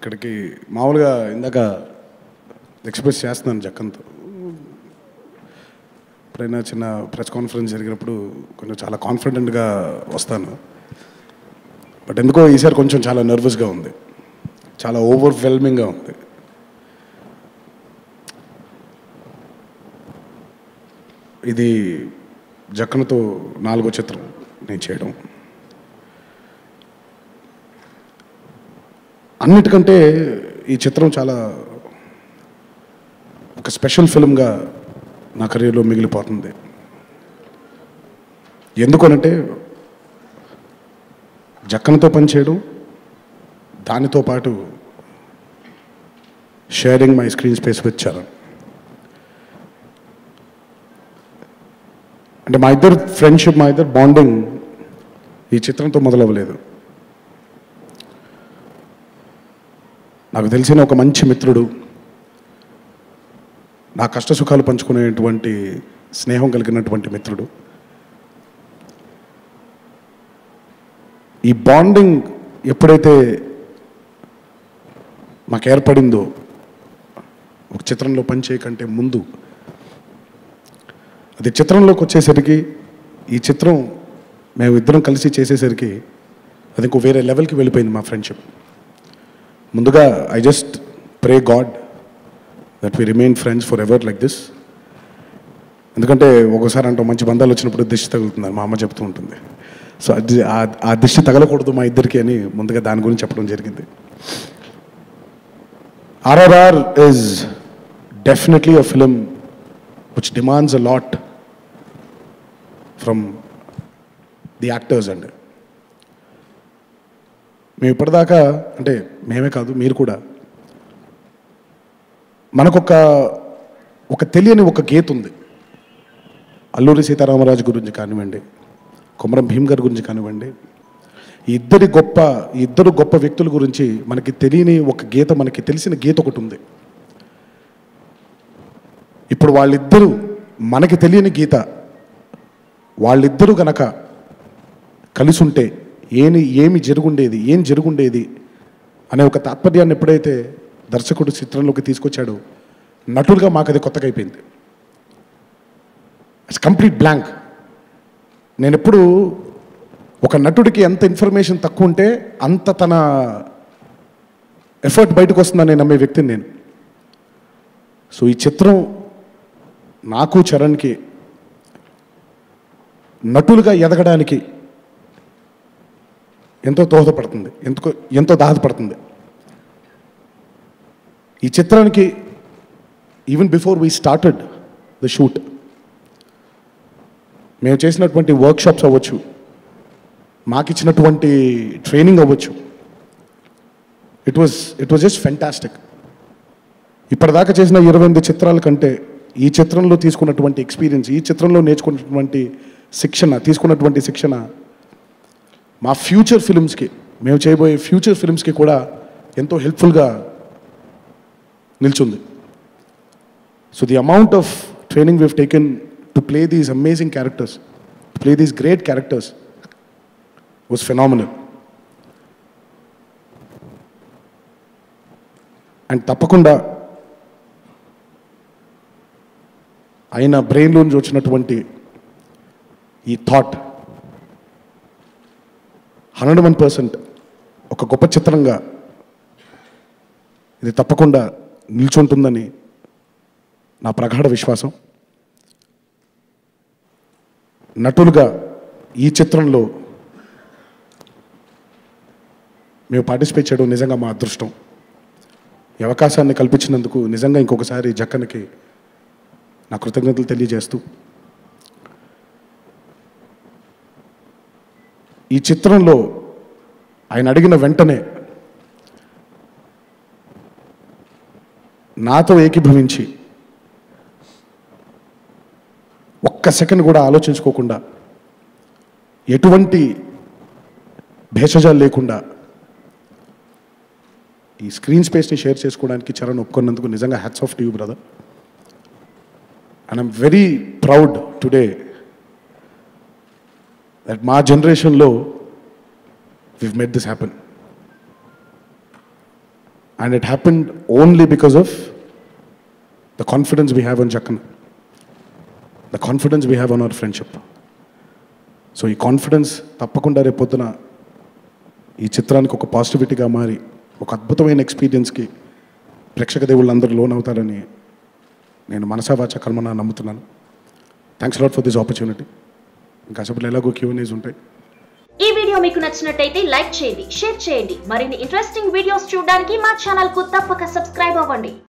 ఇక్కడికి మామూలుగా ఇందాక ఎక్స్ప్రెస్ చేస్తున్నాను జక్కన్తో ఎప్పుడైనా చిన్న ప్రెస్ కాన్ఫరెన్స్ జరిగినప్పుడు కొంచెం చాలా కాన్ఫిడెంట్గా వస్తాను. బట్ ఎందుకో ఈసారి కొంచెం చాలా నర్వస్గా ఉంది. చాలా ఓవర్వెల్మింగ్గా ఉంది. ఇది జక్కనతో నాలుగో చిత్రం నేను చేయడం. అన్నిటికంటే ఈ చిత్రం చాలా ఒక స్పెషల్ ఫిల్మ్గా నా కెరీర్లో మిగిలిపోతుంది. ఎందుకనంటే జక్కనతో పనిచేయడం దానితో పాటు sharing my screen space with Charan. అంటే మా ఇద్దరు ఫ్రెండ్షిప్ మా ఇద్దరు బాండింగ్ ఈ చిత్రంతో మొదలవ్వలేదు. నాకు తెలిసిన ఒక మంచి మిత్రుడు నా కష్ట సుఖాలు పంచుకునేటువంటి స్నేహం కలిగినటువంటి మిత్రుడు. ఈ బాండింగ్ ఎప్పుడైతే మాకు ఏర్పడిందో ఒక చిత్రంలో పనిచేయకంటే ముందు అది చిత్రంలోకి వచ్చేసరికి ఈ చిత్రం మేము ఇద్దరం కలిసి చేసేసరికి అది ఇంకో వేరే లెవెల్కి వెళ్ళిపోయింది మా ఫ్రెండ్షిప్. ముందుగా I just pray God that we remain friends forever like this ఎందుకంటే ఒకసారి అంటాం మంచి బంధాలు వచ్చినప్పుడు దిష్టి తగులుతుంది మా అమ్మ చెప్తూ ఉంటుంది. సో అది ఆ- దిష్టి తగలకూడదు మా ఇద్దరికి అని ముందుగా దాని గురించి చెప్పడం జరిగింది. RRR is definitely a film which demands a lot from the actors and మేము ఇప్పటిదాకా అంటే మేమే కాదు మీరు కూడా. మనకొక ఒక తెలియని ఒక గీత ఉంది. అల్లూరి సీతారామరాజు గురించి కానివ్వండి కుమరం భీమ్ గారి గురించి కానివ్వండి ఇద్దరి గొప్ప ఇద్దరు గొప్ప వ్యక్తుల గురించి మనకి తెలియని ఒక గీత మనకి తెలిసిన గీత ఒకటి ఉంది. ఇప్పుడు వాళ్ళిద్దరూ మనకి తెలియని గీత వాళ్ళిద్దరూ గనక కలిసి ఉంటే ఏమి ఏమి జరుగుండేది ఏం జరుగుండేది అనే ఒక తాత్పర్యాన్ని ఎప్పుడైతే దర్శకుడు చిత్రంలోకి తీసుకొచ్చాడో నటులుగా మాకు అది కొత్తగా అయిపోయింది ఇట్స్ కంప్లీట్ బ్లాంక్ నేను ఎప్పుడు ఒక నటుడికి ఎంత ఇన్ఫర్మేషన్ తక్కువ ఉంటే అంత తన ఎఫర్ట్ బయటకు వస్తుందని నమ్మే వ్యక్తిని నేను. సో ఈ చిత్రం నాకు చరణ్కి నటులుగా ఎదగడానికి ఎంతో దోహదపడుతుంది ఎంతో ఎంతో దాహదపడుతుంది. ఈ చిత్రానికి even before we started the shoot మేము చేసినటువంటి వర్క్షాప్స్ అవ్వచ్చు మాకు ఇచ్చినటువంటి ట్రైనింగ్ అవ్వచ్చు it was it was just fantastic ఇప్పటిదాకా చేసిన ఇరవై ఎనిమిది చిత్రాల కంటే ఈ చిత్రంలో తీసుకున్నటువంటి ఎక్స్పీరియన్స్ ఈ చిత్రంలో నేర్చుకున్నటువంటి శిక్షణ తీసుకున్నటువంటి శిక్షణ మా ఫ్యూచర్ ఫిల్మ్స్కి మేము చేయబోయే ఫ్యూచర్ ఫిల్మ్స్కి కూడా ఎంతో హెల్ప్ఫుల్గా నిల్చుంది. So the amount of training we've taken to play these amazing characters play these great characters was phenomenal and తప్పకుండా ఆయన బ్రెయిన్లో నుంచి వచ్చినటువంటి ఈ థాట్ హండ్రెడ్ వన్ పర్సెంట్ ఒక గొప్ప చిత్రంగా ఇది తప్పకుండా నిల్చుంటుందని నా ప్రగాఢ విశ్వాసం. నటులుగా ఈ చిత్రంలో మేము పార్టిసిపేట్ చేయడం నిజంగా మా అదృష్టం. ఈ అవకాశాన్ని కల్పించినందుకు నిజంగా ఇంకొకసారి జక్కన్కి నా కృతజ్ఞతలు తెలియజేస్తూ ఈ చిత్రంలో ఆయన అడిగిన వెంటనే నాతో ఏకీభవించి ఒక్క సెకండ్ కూడా ఆలోచించుకోకుండా ఎటువంటి భేషజాలు లేకుండా ఈ స్క్రీన్ స్పేస్ని షేర్ చేసుకోవడానికి చరణ్ ఒప్పుకున్నందుకు నిజంగా hats off to you brother. And I'm very proud today that మా జనరేషన్లో we've made this happen and it happened only because of the confidence we have on Jakkanna the confidence we have on our friendship so ఈ confidence తప్పకుండా రేపొద్దున ఈ చిత్రానికి ఒక పాజిటివిటీగా మారి ఒక అద్భుతమైన ఎక్స్పీరియన్స్కి ప్రేక్షక దేవుళ్ళందరూ లోన్ అవుతారని నేను మనసావాచ కర్మన నమ్ముతున్నాను. Thanks lot for this opportunity ఇంకా ఎలాగో క్యూఎన్ఏస్ ఉంటాయి. ఈ వీడియో మీకు నచ్చినట్టయితే లైక్ చేయండి షేర్ చేయండి. మరిన్ని ఇంట్రెస్టింగ్ వీడియోస్ చూడడానికి మా ఛానల్కు తప్పక సబ్స్క్రైబ్ అవ్వండి.